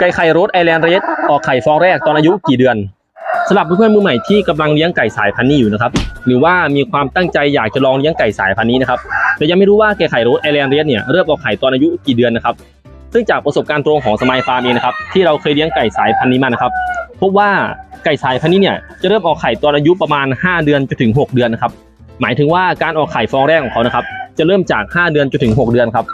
ไก่ไข่โรสไอแลนด์เรสออกไข่ฟองแรกตอนอายุกี่เดือนสำหรับเพื่อนๆมือใหม่ที่กำลังเลี้ยงไก่สายพันธุ์นี้อยู่นะครับ หรือว่ามีความตั้งใจอยากจะลองเลี้ยงไก่สายพันธุ์นี้นะครับแต่ยังไม่รู้ว่าไก่ไข่โรสไอแลนด์เรสเนี่ยเริ่มออกไข่ตอนอายุกี่เดือนนะครับ ซึ่งจากประสบการณ์ตรงของสมัยฟาร์มเองนะครับที่เราเคยเลี้ยงไก่สายพันธุ์นี้มานะครับพบว่าไก่สายพันธุ์นี้เนี่ยจะเริ่มออกไข่ตอนอายุประมาณ 5 เดือนจนถึง 6 เดือนนะครับหมายถึงว่าการออกไข่ฟองแรกของเขานะครับจะเริ่มจาก 5 เดือนจนถึง 6 เดือนครับ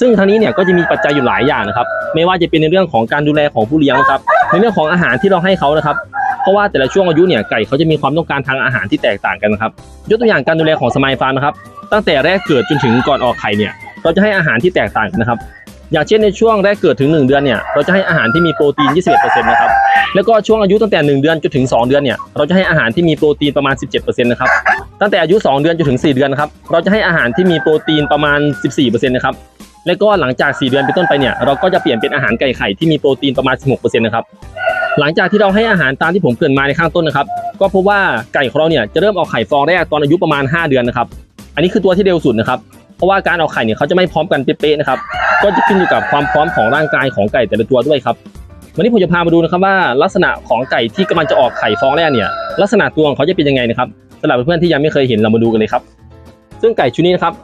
ซึ่งทางนี้เนี่ยก็จะมีปัจจัยอยู่หลายอย่างนะครับ ไม่ว่าจะเป็นในเรื่องของการดูแลของผู้เลี้ยงนะครับ ในเรื่องของอาหารที่เราให้เขานะครับ เพราะว่าแต่ละช่วงอายุเนี่ยไก่เขาจะมีความต้องการทางอาหารที่แตกต่างกันนะครับ ยกตัวอย่างการดูแลของสมายฟาร์มนะครับ ตั้งแต่แรกเกิดจนถึงก่อนออกไข่เนี่ย เราจะให้อาหารที่แตกต่างกันนะครับ อย่างเช่นในช่วงแรกเกิดถึง 1 เดือนเนี่ย เราจะให้อาหารที่มีโปรตีน 21%นะครับ แล้วก็ช่วงอายุตั้งแต่ 1 เดือนจนถึง 2 เดือนเนี่ย เราจะให้อาหารที่มีโปรตีนประมาณ 17%นะครับ ตั้งแต่อายุ 2 เดือนจนถึง 4 เดือนนะครับ เราจะให้อาหารที่มีโปรตีนประมาณ 14%นะครับ แล้วก็หลังจาก 4 เดือนเป็นต้นไปเนี่ยเราก็จะเปลี่ยนเป็นอาหารไก่ไข่ที่มีโปรตีนประมาณ 16%นะครับหลังจากที่เราให้อาหารตามที่ผมเกริ่นมาในข้างต้นนะครับ ก็พบว่าไก่ของเราเนี่ยจะเริ่มออกไข่ฟองแรกตอนอายุประมาณ 5 เดือนนะครับ อันนี้คือตัวที่เร็วสุดนะครับเพราะว่าการออกไข่เนี่ยเขาจะไม่พร้อมกันเป๊ะๆนะครับก็จะขึ้นอยู่กับความพร้อมของร่างกายของไก่แต่ละตัวด้วยครับวันนี้ผมจะพามาดูนะครับว่าลักษณะของไก่ที่กำลังจะออกไข่ฟองแรกเนี่ยลักษณะตัวของเขาจะเป็นยังไงนะครับสำหรับเพื่อนๆที่ยังไม่เคยเห็นเรามาดูกันเลยครับ ซึ่งไก่ชุดนี้นะครับ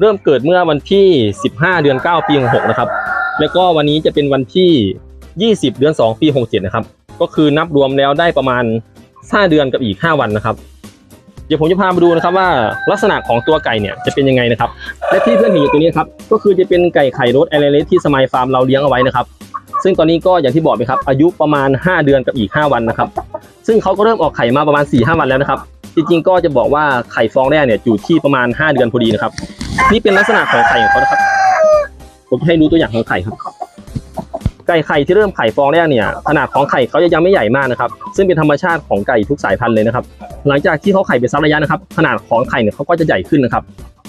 เริ่มเกิดเมื่อวันที่ 15 เดือน 9 ปี66นะครับ แล้วก็วันนี้จะเป็นวันที่ 20 เดือน 2 ปี 67 นะครับ ก็คือนับรวมแล้วได้ประมาณ 5 เดือนกับอีก 5 วันนะครับ เดี๋ยวผมจะพามาดูนะครับว่าลักษณะของตัวไก่เนี่ยจะเป็นยังไงนะครับ และที่เพื่อนเห็นอยู่ตัวนี้ครับ ก็คือจะเป็นไก่ไข่รสไอเลสที่สมัยฟาร์มเราเลี้ยงเอาไว้นะครับ ซึ่งตอนนี้ก็อย่างที่บอกไปครับ อายุประมาณ 5 เดือนกับอีก 5 วันนะครับ ซึ่งเขาก็เริ่มออกไข่มาประมาณ4-5วันแล้วนะครับ จริงๆ ก็จะบอกว่าไข่ฟองแรกเนี่ยอยู่ที่ประมาณ 5 เดือนพอดีนะครับ นี่เป็นลักษณะของไข่ของเขานะครับ ผมจะให้ดูตัวอย่างของไข่ครับ ไก่ไข่ที่เริ่มไข่ฟองแรกเนี่ย ขนาดของไข่เขาจะยังไม่ใหญ่มากนะครับ ซึ่งเป็นธรรมชาติของไก่ทุกสายพันธุ์เลยนะครับ หลังจากที่เขาไข่ไปสักระยะนะครับ ขนาดของไข่เนี่ยเขาก็จะใหญ่ขึ้นนะครับ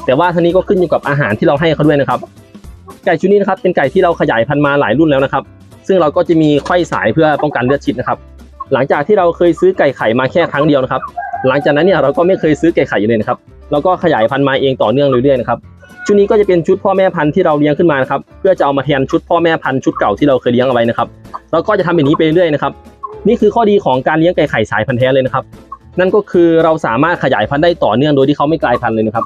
แต่ว่าท่านี้ก็ขึ้นอยู่กับอาหารที่เราให้เขาด้วยนะครับ ไก่ชุดนี้นะครับ เป็นไก่ที่เราขยายพันธุ์มาหลายรุ่นแล้วนะครับ ซึ่งเราก็จะมีไข้สายเพื่อป้องกันเลือดชิดนะครับ หลังจากที่เราเคยซื้อไก่ไข่มาแค่ครั้งเดียวนะครับ หลังจากนั้นเนี่ยเราก็ไม่เคยซื้อไก่ไข่อีกเลยนะครับ เราก็ขยายพันธุ์มาเองต่อเนื่องเรื่อยๆนะครับชุดนี้ก็จะเป็นชุดพ่อแม่พันธุ์ที่เราเลี้ยงขึ้นมานะครับเพื่อจะเอามาแทนชุดพ่อแม่พันธุ์ชุดเก่าที่เราเคยเลี้ยงเอาไว้นะครับเราก็จะทำแบบนี้ไปเรื่อยๆนะครับนี่คือข้อดีของการเลี้ยงไก่ไข่สายพันธุ์แท้เลยนะครับนั่นก็คือเราสามารถขยายพันธุ์ได้ต่อเนื่องโดยที่เขาไม่กลายพันธุ์เลยนะครับ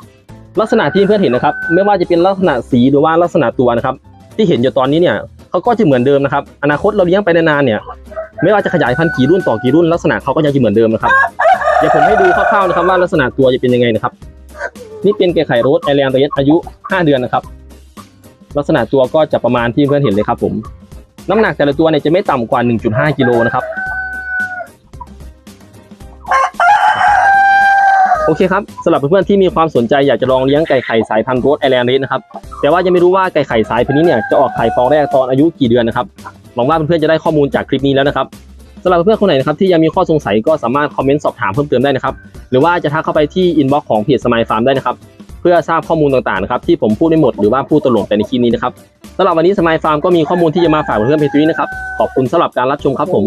ลักษณะที่เพื่อนเห็นนะครับไม่ว่าจะเป็นลักษณะสีหรือว่าลักษณะตัวนะครับที่เห็นอยู่ตอนนี้เนี่ยเขาก็จะเหมือนเดิมนะครับอนาคตเราเลี้ยงไปนานๆเนี่ยไม่ว่าจะขยายพันธุ์กี่รุ่นต่อกี่รุ่นลักษณะเขาก็ยังจะเหมือนเดิมนะครับเดี๋ยวผมให้ดูคร่าวๆนะครับว่าลักษณะตัวจะเป็นยังไงนะครับ นี่เป็นไก่ไข่โรสไอแลนด์เรสอายุ 5 เดือนนะครับ ลักษณะตัวก็จะประมาณที่เพื่อนเห็นเลยครับผม น้ำหนักแต่ละตัวเนี่ยจะไม่ต่ำกว่า 1.5 กิโลนะครับโอเคครับสำหรับเพื่อนๆที่มีความสนใจอยากจะลองเลี้ยงไก่ไข่สายพันธุ์โรสไอแลนด์เรสนะครับแต่ว่ายังไม่รู้ว่าไก่ไข่สายพันธุ์นี้เนี่ยจะออกไข่ฟองแรกตอนอายุกี่เดือนนะครับหวังว่าเพื่อนๆจะได้ข้อมูลจากคลิปนี้แล้วนะครับ สำหรับเพื่อนคนไหนนะครับที่ยังมีข้อสงสัยก็สามารถคอมเมนต์สอบถามเพิ่มเติมได้นะครับหรือว่าจะทักเข้าไปที่อินบ็อกซ์ของเพจสมายฟาร์มได้นะครับเพื่อทราบข้อมูลต่างๆนะครับที่ผมพูดไม่หมดหรือว่าพูดตลกแต่ในคลิปนี้นะครับสำหรับวันนี้สมายฟาร์มก็มีข้อมูลที่จะมาฝากเพื่อนเพจนี้นะครับขอบคุณสำหรับการรับชมครับผม